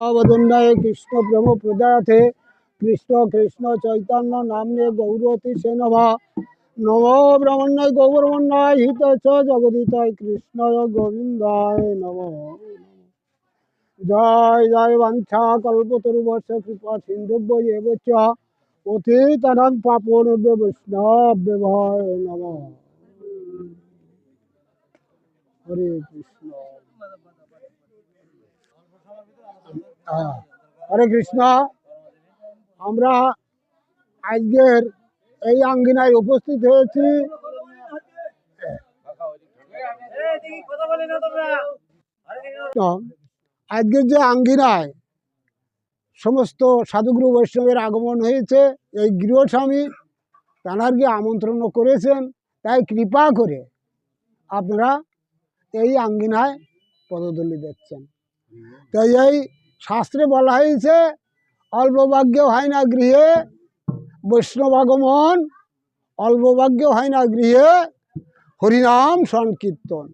অবদন্যায় কৃষ্ণ প্রেম প্রজাতে কৃষ্ণ কৃষ্ণ চৈতন্য নামনে গৌরতি সে নভা নম ব্রহ্মণ্যায় গৌরমণ্যায় হিত জগদিতায় কৃষ্ণয় গোবিন্দায় নম। জয় জয় বাঞ্ছা কল্পতরু বর্ষ কৃপা সিন্ধুব্য এব চ পতিতানাং পাপনেভ্য বৈষ্ণব্য নম। হরে কৃষ্ণ হ্যাঁ। হরে কৃষ্ণ। আমরা আজকের এই আঙ্গিনায় উপস্থিত হয়েছি। আজকের যে আঙ্গিনায় সমস্ত সাধুগুরু বৈষ্ণবের আগমন হয়েছে, এই গৃহস্বামী তাঁরাকে আমন্ত্রণ করেছেন। তাই কৃপা করে আপনারা এই আঙ্গিনায় পদদলি দেখছেন তাই এই শাস্ত্রে বলা হয়েছে অল্পভাগ্য হয় না গৃহে বৈষ্ণব আগমন অল্পভাগ্য হয় না গৃহে হরিনাম সংকীর্তন।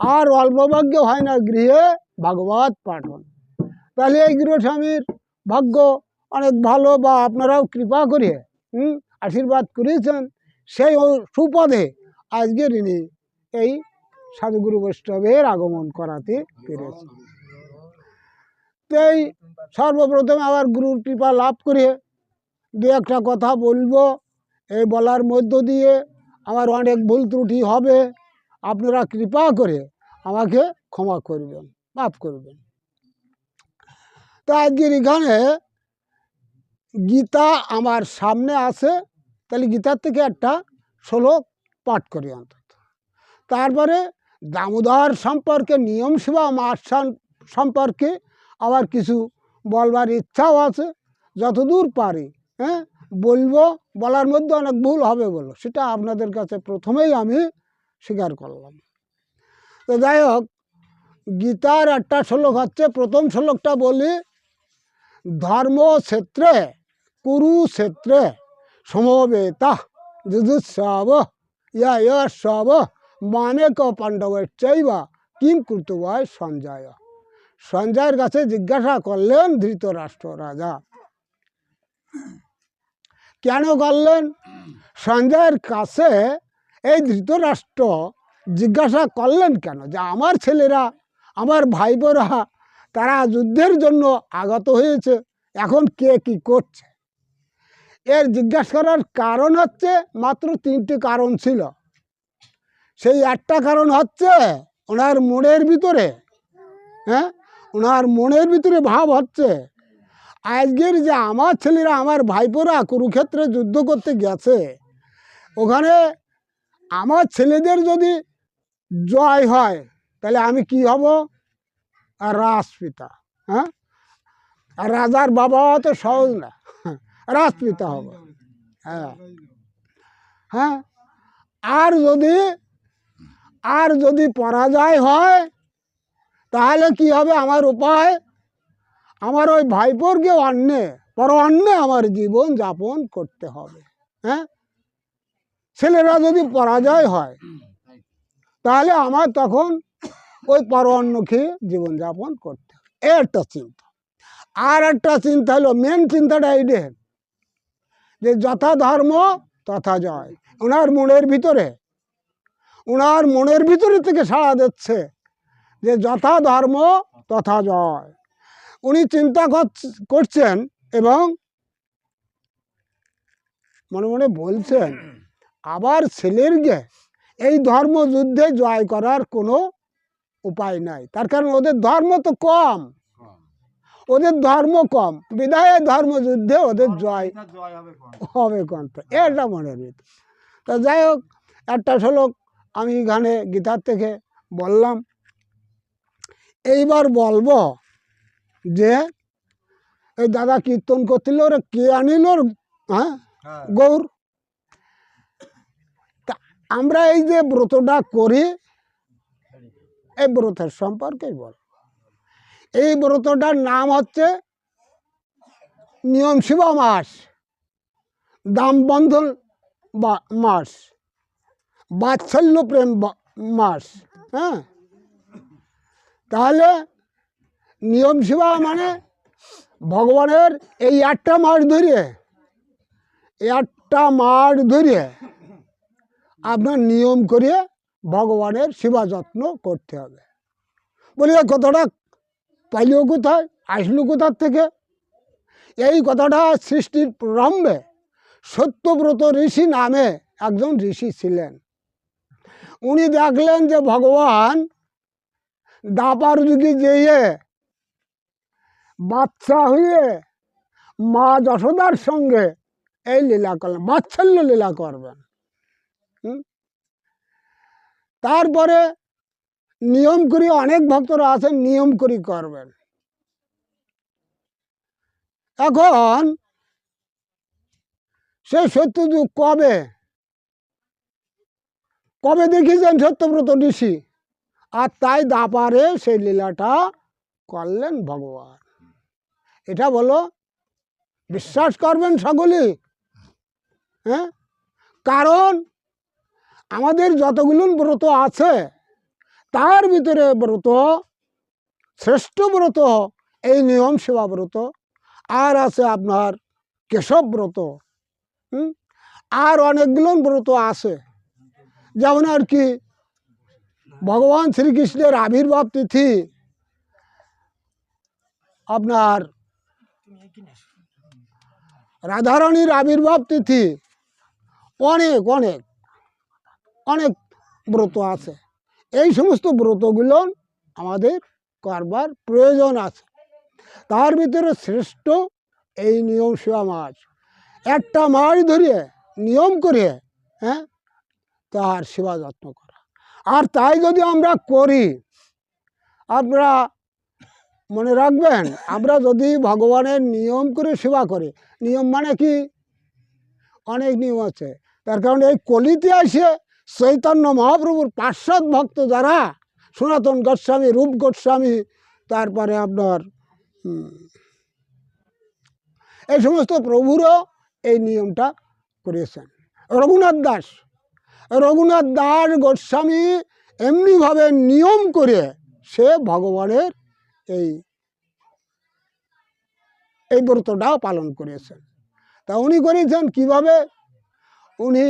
আর অল্পভাগ্য হয় না গৃহে ভাগবত পাঠন। তাহলে এই গৃহস্বামীর ভাগ্য অনেক ভালো বা আপনারাও কৃপা করে হুম, আশীর্বাদ করেছেন সেই সুপদে আজকে ইনি এই সাধুগুরু বৈষ্ণবের আগমন করাতে পেরেছেন তাই সর্বপ্রথমে আবার গুরুর কৃপা লাভ করে দু একটা কথা বলব। এই বলার মধ্য দিয়ে আমার অনেক ভুল ত্রুটি হবে। আপনারা কৃপা করে আমাকে ক্ষমা করবেন, মাফ করবেন। তো আজকের এখানে গীতা আমার সামনে আছে। তাহলে গীতার থেকে একটা শ্লোক পাঠ করি অন্তত। তারপরে দামোদর সম্পর্কে, নিয়ম সেবা মাস সম্পর্কে আবার কিছু বলবার ইচ্ছাও আছে, যতদূর পারি হ্যাঁ? বলব, বলার মধ্যে অনেক ভুল হবে বলো। সেটা আপনাদের কাছে প্রথমেই আমি স্বীকার করলাম। তো যাই হোক, গীতার একটা শ্লোক হচ্ছে, প্রথম শ্লোকটা বলি ধর্মক্ষেত্রে কুরুক্ষেত্রে সমবেতা যুজুৎসব ইয়া সব মানেক পাণ্ডবের চাইবা কিম কৃতবায় সঞ্জয়। সঞ্জয়ের কাছে জিজ্ঞাসা করলেন ধৃতরাষ্ট্র রাজা। কেন করলেন? সঞ্জয়ের কাছে এই ধৃতরাষ্ট্র জিজ্ঞাসা করলেন কেন? যে আমার ছেলেরা, আমার ভাইবোরা, তারা যুদ্ধের জন্য আগত হয়েছে, এখন কে কি করছে? এর জিজ্ঞাসা করার কারণ হচ্ছে মাত্র তিনটি কারণ ছিল। সেই একটা কারণ হচ্ছে ওনার মনের ভিতরে হ্যাঁ? ওনার মনের ভিতরে ভাব হচ্ছে। আজকের যে আমার ছেলেরা, আমার ভাইপোরা কুরুক্ষেত্রে যুদ্ধ করতে গেছে, ওখানে আমার ছেলেদের যদি জয় হয়, তাহলে আমি কি হব? রাজপিতা হ্যাঁ? আর রাজার বাবা তো সহজ না রাজপিতা হব হ্যাঁ? হ্যাঁ? আর যদি আর যদি পরাজয় হয় তাহলে কি হবে? আমার উপায়? আমার ওই ভাইপোরকে অন্যে পর অন্যে আমার জীবন যাপন করতে হবে। হ্যাঁ? ছেলেরা যদি পরাজয় হয়, তাহলে আমার তখন ওই পর অন্য খেয়ে জীবনযাপন করতে হবে। একটা চিন্তা। আর একটা চিন্তা হলো মেন চিন্তাটা এইটাই যে যথা ধর্ম, তথা জয়। ওনার মনের ভিতরে, ওনার মনের ভিতরে থেকে সাড়া দিচ্ছে। যে যথা ধর্ম তথা জয়। উনি চিন্তা করছ- করছেন এবং মনে মনে বলছেন, আবার ছেলের ছেলেরকে এই ধর্মযুদ্ধে জয় করার কোনো উপায় নাই। তার কারণ ওদের ধর্ম তো কম। ওদের ধর্ম কম। বিদায় ধর্মযুদ্ধে ওদের জয় হবে কন্ত এটা মনে ভিতর তা যাই হোক, একটা শ্লোক আমি এখানে গীতার থেকে বললাম। এইবার বলব যে এই দাদা কীর্তন করছিল ওরা কে আনিল ওর হ্যাঁ? গৌর। তা আমরা এই যে ব্রতটা করি এই ব্রতের সম্পর্কেই বল এই ব্রতটার নাম হচ্ছে নিয়ম শিবা মাস দাম বন্ধন বা- মাস বাৎসল্য প্রেম মাস হ্যাঁ? তাহলে নিয়ম সেবা মানে ভগবানের এই একটা মাস ধরে একটা মাস ধরে আপনার নিয়ম করে ভগবানের সেবা যত্ন করতে হবে। বলি কথাটা পাইলেও কোথায়, আসলো কোথার থেকে? এই কথাটা সৃষ্টির প্রারম্ভে সত্যব্রত ঋষি নামে একজন ঋষি ছিলেন। উনি দেখলেন যে ভগবান দাপার যুগে যেয়ে বাচ্চা হয়ে মা যশোদার সঙ্গে এই লীলা করলেন বাৎসল্য লীলা করবেন। তারপরে নিয়ম করি, অনেক ভক্তরা আছেন, নিয়ম করি করবেন। এখন সেই সত্যযুগ কবে? কবে দেখেছেন সত্যব্রত ঋষি? আর তাই দাপারে সেই লীলাটা করলেন ভগবান। এটা বলো, বিশ্বাস করবেন সকলেই হ্যাঁ? কারণ আমাদের যতগুলো ব্রত আছে, তার ভিতরে ব্রত, শ্রেষ্ঠ ব্রত, এই নিয়ম সেবা ব্রত। আর আছে আপনার কেশব ব্রত? আর অনেকগুলো ব্রত আছে। যেমন আর কি ভগবান শ্রীকৃষ্ণের আবির্ভাব তিথি আপনার রাধারানীর আবির্ভাব তিথি। অনেক অনেক অনেক ব্রত আছে। এই সমস্ত ব্রতগুলো আমাদের করবার প্রয়োজন আছে। তার ভিতরে শ্রেষ্ঠ এই নিয়ম সেবা মাস। একটা মাস ধরে নিয়ম করে হ্যাঁ তার সেবা যত্ন করা। আর তাই যদি আমরা করি, আপনারা মনে রাখবেন, আমরা যদি ভগবানের নিয়ম করে সেবা করি, নিয়ম মানে কি? অনেক নিয়ম আছে। তার কারণে এই কলিতে আসে চৈতন্য মহাপ্রভুর পার্শ্বদ ভক্ত যারা, সনাতন গোস্বামী, রূপ গোস্বামী, তারপরে আপনার এই সমস্ত প্রভুরও এই নিয়মটা করেছেন। রঘুনাথ দাস রঘুনাথ দাস গোস্বামী এমনিভাবে নিয়ম করে সে ভগবানের এই এই ব্রতটাও পালন করেছেন। তা উনি করেছেন কীভাবে? উনি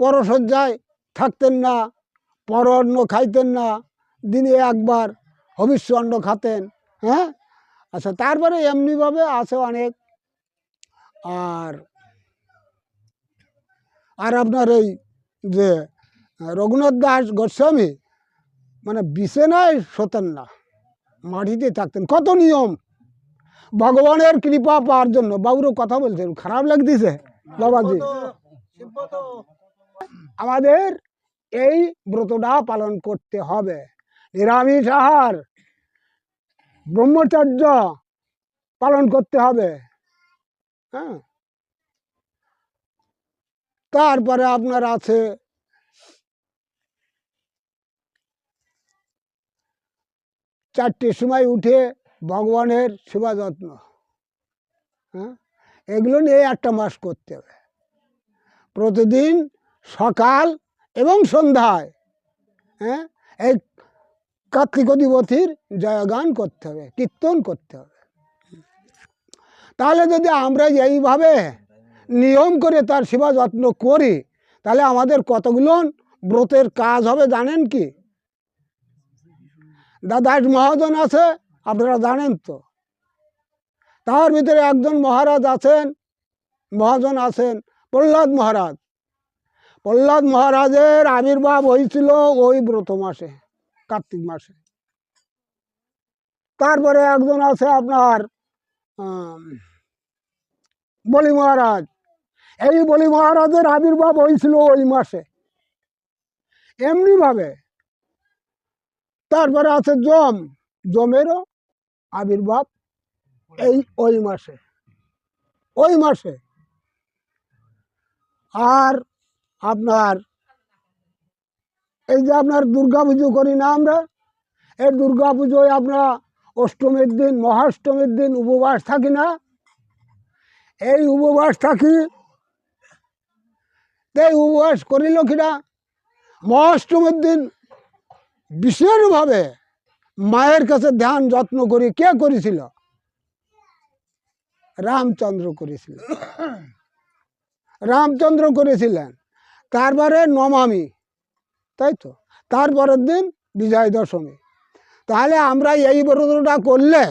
পরশয্যায় থাকতেন না পর অন্ন খাইতেন না, দিনে একবার হবিষ্য অন্ন খাতেন হ্যাঁ? আচ্ছা তারপরে এমনিভাবে আছে অনেক। আর আর আপনার এই যে রঘুনাথ দাস গোস্বামী মানে বিছানায় শোতেন না মাটিতে থাকতেন। কত নিয়ম? ভগবানের কৃপা পাওয়ার জন্য। বাবুরও কথা বলছেন, খারাপ লাগতেছে, বাবাজি। আমাদের এই ব্রতটা পালন করতে হবে। নিরামিষ আহার, ব্রহ্মচর্য পালন করতে হবে। হ্যাঁ? তারপরে আপনার আছে চারটের সময় উঠে ভগবানের সেবা যত্ন হ্যাঁ? এগুলো নিয়ে একটা মাস করতে হবে। প্রতিদিন সকাল এবং সন্ধ্যায় হ্যাঁ? এই কার্তিক অধিপতির জয়গান করতে হবে, কীর্তন করতে হবে। তাহলে যদি আমরা এইভাবে নিয়ম করে তার সেবা যত্ন করি, তাহলে আমাদের কতগুলো ব্রতের কাজ হবে জানেন কি? দাদাস মহাজন আছে, আপনারা জানেন তো। তার ভিতরে একজন মহারাজ আছেন, মহাজন আছেন প্রহ্লাদ মহারাজ। প্রহ্লাদ মহারাজের আবির্ভাব হয়েছিল ওই ব্রত মাসে, কার্তিক মাসে। তারপরে একজন আছে আপনার বলি মহারাজ এই বলি মহারাজের আবির্ভাব হয়েছিল ওই মাসে। এমনিভাবে তারপরে আছে জম। জমেরও আবির্ভাব এই ওই মাসে। ওই মাসে। আর আপনার এই যে আপনার দুর্গা পুজো করি না আমরা, এই দুর্গা পুজোয় আমরা অষ্টমীর দিন, মহাষ্টমীর দিন উপবাস থাকি না। এই উপবাস থাকি এই উপবাস করিল কিনা? মহাষ্টমীর দিন বিশেষভাবে মায়ের কাছে ধ্যান, যত্ন করি। কে করেছিল? রামচন্দ্র করেছিল। রামচন্দ্র করেছিলেন। তারপরে নমামি, তাই তো? তারপরের দিন বিজয় দশমী তাহলে আমরা এই ব্রতটা করলে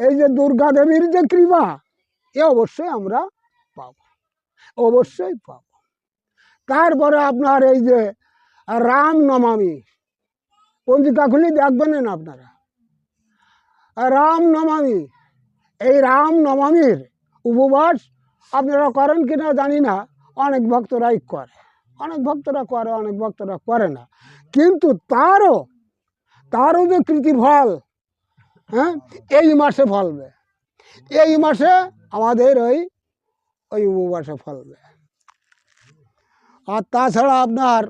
এই যে দুর্গা দেবীর যে কৃপা, এ অবশ্যই আমরা পাব। অবশ্যই পাব। তারপরে আপনার এই যে রাম নমামি। পঞ্জিকা খুলি দেখবেন না আপনারা। রাম নমামি, এই রাম নবমীর উপবাস আপনারা করেন কিনা জানি না, অনেক ভক্তরাই করে। অনেক ভক্তরা করে, অনেক ভক্তরা করে না। কিন্তু তারও তারও যে কৃতিফল হ্যাঁ এই মাসে ফলবে। এই মাসে আমাদের ওই ওই উপবাসে ফলবে। আর তাছাড়া আপনার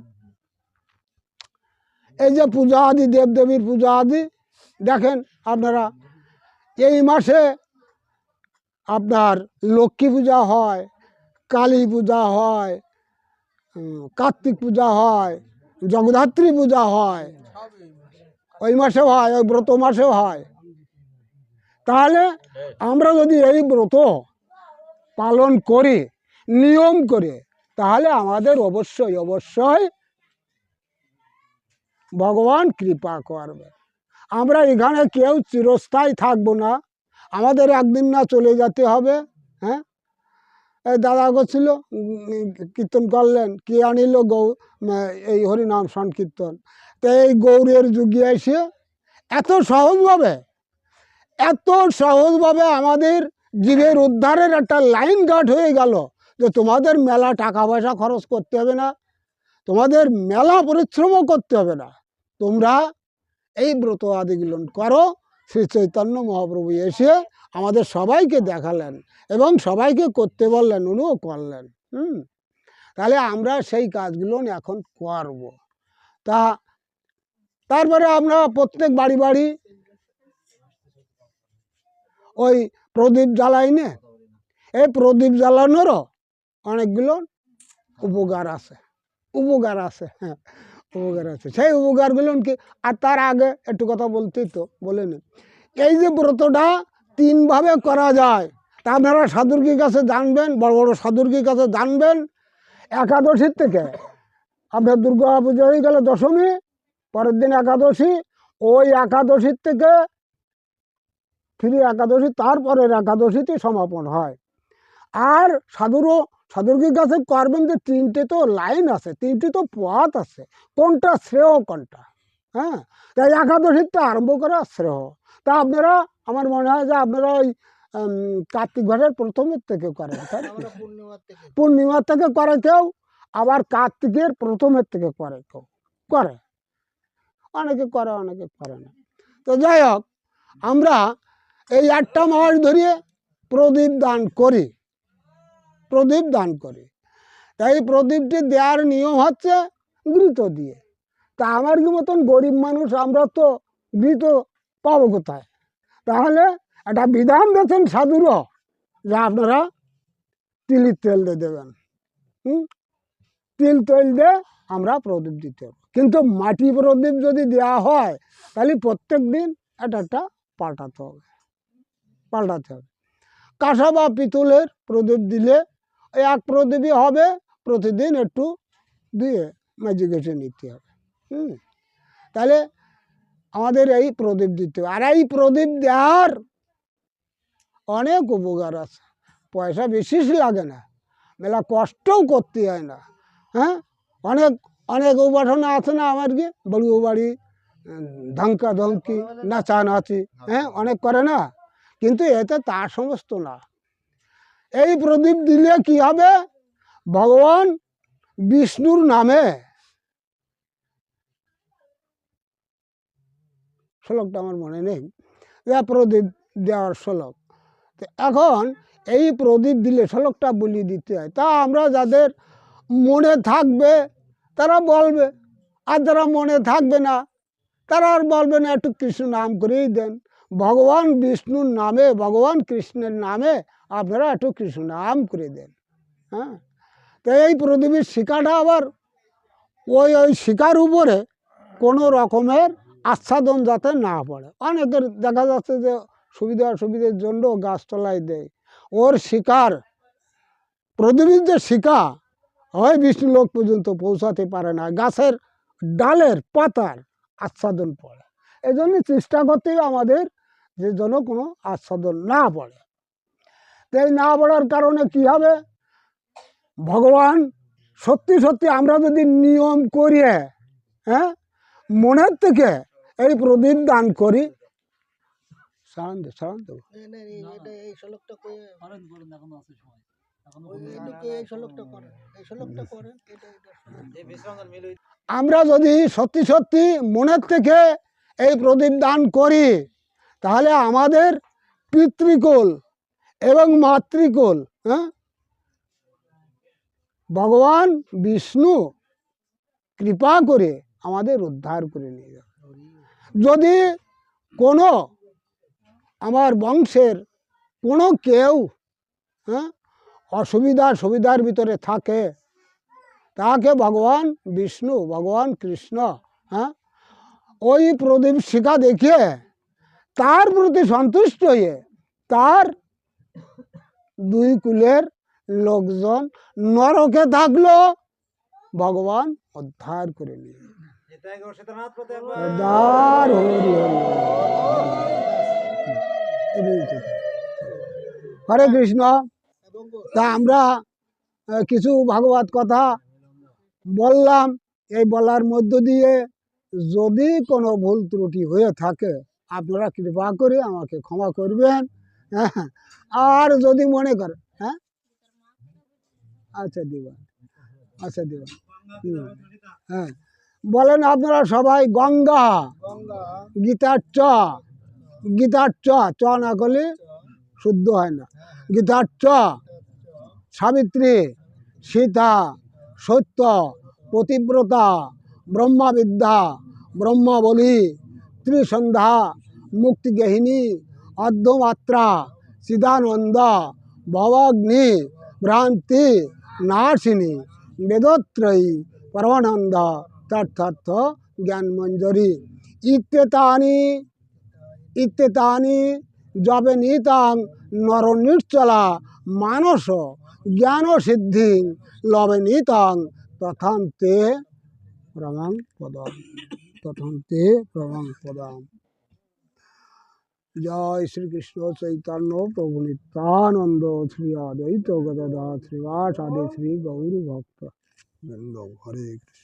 এই যে পূজা আদি, দেবদেবীর পূজা আদি, দেখেন আপনারা, এই মাসে আপনার লক্ষ্মী পূজা হয়, কালী পূজা হয় কার্তিক পূজা হয়, জগদ্ধাত্রী পূজা হয়, ওই মাসেও হয়, ওই ব্রত মাসেও হয়। তাহলে আমরা যদি এই ব্রত পালন করি, নিয়ম করে তাহলে আমাদের অবশ্যই অবশ্যই ভগবান কৃপা করবে। আমরা এখানে কেউ চিরস্থায়ী থাকব না। আমাদের একদিন না চলে যেতে হবে হ্যাঁ? দাদা করছিল কীর্তন করলেন, কি আনিল গৌ, এই হরিনাম সংকীর্তন। তো এই গৌরের যুগে এসে এত সহজভাবে এত সহজভাবে আমাদের জীবের উদ্ধারের একটা লাইন গার্ড হয়ে গেল। যে তোমাদের মেলা টাকা পয়সা খরচ করতে হবে না, তোমাদের মেলা পরিশ্রমও করতে হবে না। তোমরা এই ব্রত আদিগুলো করো, শ্রী চৈতন্য মহাপ্রভু এসে আমাদের সবাইকে দেখালেন এবং সবাইকে করতে বললেন, উনিও করলেন। হুম? তাহলে আমরা সেই কাজগুলো এখন করব। তা তারপরে আমরা প্রত্যেক বাড়ি বাড়ি ওই প্রদীপ জ্বালাই না এই প্রদীপ জ্বালানোরও অনেকগুলো উপকার আছে। উপকার আছে হ্যাঁ উপকার আছে। সেই উপকারগুলো কি? আর তার আগে একটু কথা বলতেই তো, বলে নিন এই যে ব্রতটা তিনভাবে করা যায়, তা আপনারা সাধুর্গীর কাছে জানবেন, বড় বড় সাধুর্গীর কাছে জানবেন। একাদশীর থেকে আপনার দুর্গা পুজো হয়ে গেল দশমী, পরের দিন একাদশী, ওই একাদশীর থেকে ফিরে একাদশী, তারপরের একাদশীতে সমাপন হয়। আর সাধুরও সাধুর্গীর কাছে করবেন যে তিনটে তো লাইন আছে তিনটে তো পথ আছে। কোনটা শ্রেয় কোনটা? হ্যাঁ? তাই একাদশীরটা আরম্ভ করা শ্রেয়। তা আপনারা আমার মনে হয় যে আপনারা ওই কার্তিক ঘরের প্রথমের থেকে করেন? পূর্ণিমার থেকে করে। কেউ আবার কার্তিকের প্রথমের থেকে করে কেউ করে। অনেকে করে অনেকে করে না। তো যাই হোক আমরা এই একটা মাস ধরিয়ে প্রদীপ দান করি। প্রদীপ দান করি। তাই এই প্রদীপটি দেওয়ার নিয়ম হচ্ছে ঘৃত দিয়ে। তা আমার কি মতন গরিব মানুষ আমরা তো ঘৃত পাবো কোথায়? তাহলে একটা বিধান দিয়েছেন সাধুরও যে আপনারা তিলির তেল দিয়ে দেবেন। হুম? তিল তেল দিয়ে আমরা প্রদীপ দিতে কিন্তু মাটি প্রদীপ যদি দেওয়া হয়, তাহলে প্রত্যেক দিন এটা একটা পাল্টাতে হবে। পাল্টাতে হবে। কাঁসা বা পিতলের প্রদীপ দিলে এক প্রদীপই হবে, প্রতিদিন একটু দিয়ে গেছে নিতে হবে, হুম? তাহলে আমাদের এই প্রদীপ দিতে হবে। আর এই প্রদীপ দেওয়ার অনেক উপকার আছে। পয়সা বেশি লাগে না, মেলা কষ্টও করতে হয় না হ্যাঁ? অনেক অনেক উপাসনা আছে না আমার কি? বড়ি বাড়ি ধমকি নাচা নাচি হ্যাঁ? অনেক করে না। কিন্তু এতে তার সমস্ত না। এই প্রদীপ দিলে কি হবে? ভগবান বিষ্ণুর নামে। শ্লোকটা আমার মনে নেই। প্রদীপ দেওয়ার শ্লোক। এখন এই প্রদীপ দিলে শ্লোকটা বলি দিতে হয়। তা আমরা যাদের মনে থাকবে, তারা বলবে। আর যারা মনে থাকবে না, তারা আর বলবে না, একটু কৃষ্ণ নাম করেই দেন। ভগবান বিষ্ণুর নামে, ভগবান কৃষ্ণের নামে আপনারা একটু কৃষ্ণ নাম করে দেন হ্যাঁ? তো এই প্রদীপের শিকাটা আবার ওই ওই শিকার উপরে কোনো রকমের আচ্ছাদন যাতে না পড়ে। অনেকের দেখা যাচ্ছে যে সুবিধা অসুবিধার জন্য গাছতলায় দেয়। ওর শিকার প্রদীপের যে শিকা হয় বিষ্ণুলোক পর্যন্ত পৌঁছাতে পারে না। গাছের ডালের পাতার আচ্ছাদন পড়ে। এই জন্য চেষ্টা করতে হবে আমাদের যে যেন কোনো আচ্ছাদন না পড়ে। তো এই না পড়ার কারণে কি হবে? ভগবান সত্যি সত্যি আমরা যদি নিয়ম করিয়ে হ্যাঁ? মনের থেকে এই প্রদীপ দান করি। সারান দে সারান দেবো আমরা যদি সত্যি সত্যি মনের থেকে এই প্রদীপ দান করি তাহলে আমাদের পিতৃকুল এবং মাতৃকুল হ্যাঁ? ভগবান বিষ্ণু কৃপা করে আমাদের উদ্ধার করে নিয়ে যাবে যদি কোনো আমার বংশের কোনো কেউ হ্যাঁ অসুবিধা সুবিধার ভিতরে থাকে, তাকে ভগবান বিষ্ণু, ভগবান কৃষ্ণ হ্যাঁ ওই প্রদীপ শিখা দেখিয়ে তার প্রতি সন্তুষ্ট হয়ে তার দুই কুলের লোকজন নরকে থাকল। ভগবান উদ্ধার করে হরে কৃষ্ণ। তা আমরা কিছু ভাগবত কথা বললাম। এই বলার মধ্য দিয়ে যদি কোনো ভুল ত্রুটি হয়ে থাকে, আপনারা কৃপা করে আমাকে ক্ষমা করবেন। হ্যাঁ আর যদি মনে করেন হ্যাঁ? আচ্ছা দিবা। আচ্ছা দিবা। হ্যাঁ। বলেন আপনারা সবাই গঙ্গা। গঙ্গা গীতার চ। গীতার চ। চ না করলে শুদ্ধ হয় না। গীতার চ। সাবিত্রী, সীতা, সত্য, পতিব্রতা ব্রহ্মাবিদ্যা ব্রহ্মাবলী ত্রিসন্ধ্যা মুক্তিগেহিনী অর্ধমাত্রা চিদানন্দ ভবাগ্নি, ভ্রান্তি নাশিনী বেদত্রয়ী, পরমানন্দ, তথার্থ জ্ঞানমঞ্জরি। ইত্যেতানি ইত্যেতানি যবে নিতাং নর নিশ্চলা মানস জ্ঞান সিদ্ধি লবে নিতাং, তথান্তে প্রমাণ পদম তথান্তে প্রমাণ পদম জয় শ্রীকৃষ্ণ চৈতন্য প্রভু নিত্যানন্দ শ্রী অদ্বৈত গদা শ্রীবাস আদি শ্রী গৌর ভক্ত। হরে কৃষ্ণ